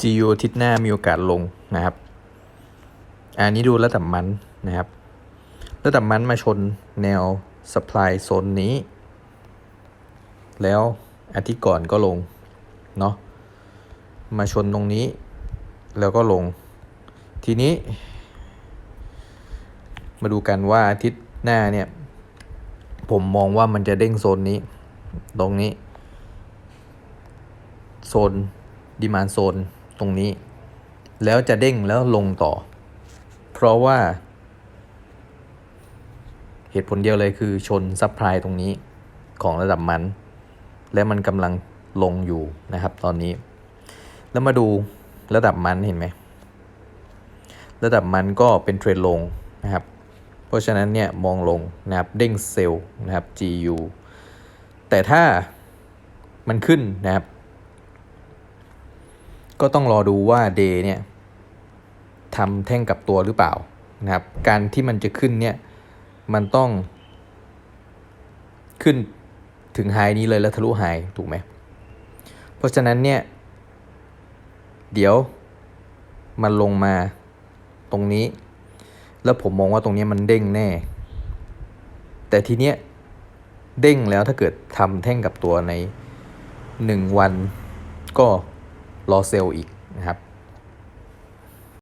GU อาทิตย์หน้ามีโอกาสลงนะครับ อันนี้ดูระดับมันนะครับ ระดับมันมาชนแนว supply โซนนี้ แล้วอาทิตย์ก่อนก็ลง เนาะ มาชนตรงนี้ แล้วก็ลง ทีนี้ มาดูกันว่าอาทิตย์หน้าเนี่ย ผมมองว่ามันจะเด้งโซนนี้ ตรงนี้ โซนดีมานโซน ตรงนี้ แล้วจะเด้งแล้วลงต่อ เพราะว่า เหตุผลเดียวเลยคือชนซับไพลายตรงนี้ของระดับมัน และมันกำลังลงอยู่นะครับ ตอนนี้ แล้วมาดูระดับมันเห็นไหมระดับมันก็เป็นเทรนลงนะครับ เพราะฉะนั้นเนี่ยมองลงนะครับเด้งเซลล์นะครับ GU แต่ถ้ามันขึ้นนะครับ ก็ต้องรอดูว่า Day เนี่ยทำแท่งกับตัวหรือเปล่านะครับ การที่มันจะขึ้นเนี่ยมันต้องขึ้นถึงไฮนี้เลยแล้วทะลุไฮถูกไหม เพราะฉะนั้นเนี่ย เดี๋ยวมันลงมาตรงนี้ แล้วผมมองว่าตรงนี้มันเด้งแน่ แต่ทีเนี้ยเด้งแล้วถ้าเกิดทำแท่งกับตัวใน 1 วันก็ รอเซลล์อีกนะครับ